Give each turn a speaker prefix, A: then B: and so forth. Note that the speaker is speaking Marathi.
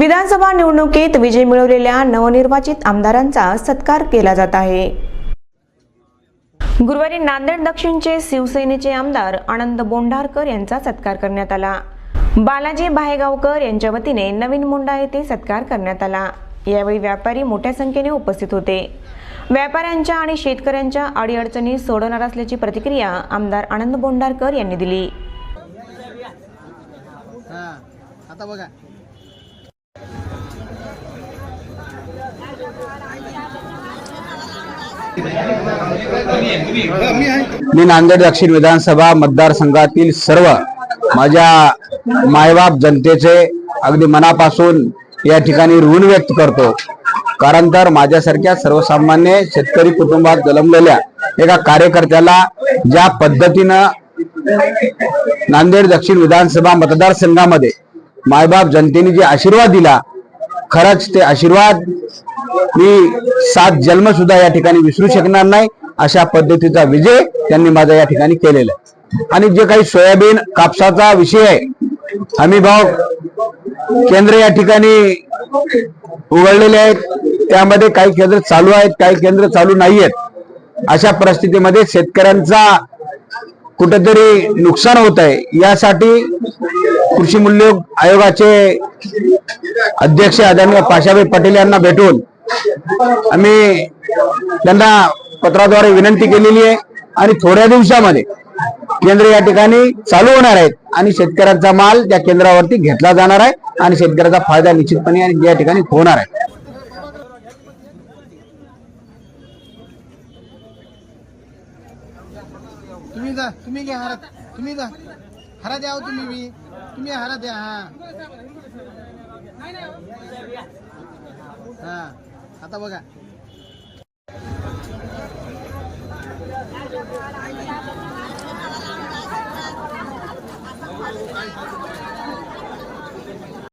A: विधानसभा निवडणुकीत विजय मिळवलेल्या नवनिर्वाचित आमदारांचा सत्कार केला जात आहे. गुरुवारी नांदेड दक्षिणचे शिवसेनेचे आमदार आनंद बोंढारकर यांचा सत्कार करण्यात आला. बालाजी भायगावकर यांच्या वतीने नवीन मुंडा येथे सत्कार करण्यात आला. यावेळी व्यापारी मोठ्या संख्येने उपस्थित होते. व्यापाऱ्यांच्या आणि शेतकऱ्यांच्या अडीअडचणी सोडवणार असल्याची प्रतिक्रिया आमदार आनंद बोंडारकर यांनी दिली.
B: आता बघा.
C: मी नांदेड दक्षिण विधानसभा मतदारसंघातील सर्व माझ्या मायबाप जनतेचे अगदी मनापासून या ठिकाणी ऋण व्यक्त करतो. कारण तर माझ्यासारख्या सर्वसामान्य शेतकरी कुटुंबात जन्मलेल्या एका कार्यकर्त्याला ज्या पद्धतीनं नांदेड दक्षिण विधानसभा मतदारसंघामध्ये मायबाप जनतेने जे आशीर्वाद दिला खरंच ते आशीर्वाद मी सात जन्म सुद्धा या ठिकाणी विसरू शकणार नाही अशा पद्धतीचा विजय त्यांनी माझा या ठिकाणी केलेला आहे. आणि जे काही सोयाबीन कापसाचा विषय आहे हमी भाव केंद्र या ठिकाणी उघडलेले आहेत त्यामध्ये काही केंद्र चालू आहेत काही केंद्र चालू नाही आहेत अशा परिस्थितीमध्ये शेतकऱ्यांचा कुठेतरी नुकसान होत आहे. यासाठी कृषी मूल्य आयोगाचे अध्यक्ष आदरणीय पाशाभाई पटेल यांना भेटून आम्ही त्यांना पत्राद्वारे विनंती केलेली आहे आणि थोड्या दिवसामध्ये केंद्र या ठिकाणी चालू होणार आहेत आणि शेतकऱ्यांचा माल त्या केंद्रावरती घेतला जाणार आहे आणि शेतकऱ्याचा फायदा निश्चितपणे या ठिकाणी होणार आहे.
B: तुम्ही जा तुम्ही घ्या हारा तुम्ही जा. हरा द्या हो तुम्ही बी. तुम्ही हारा द्या हा. हा आता बघा.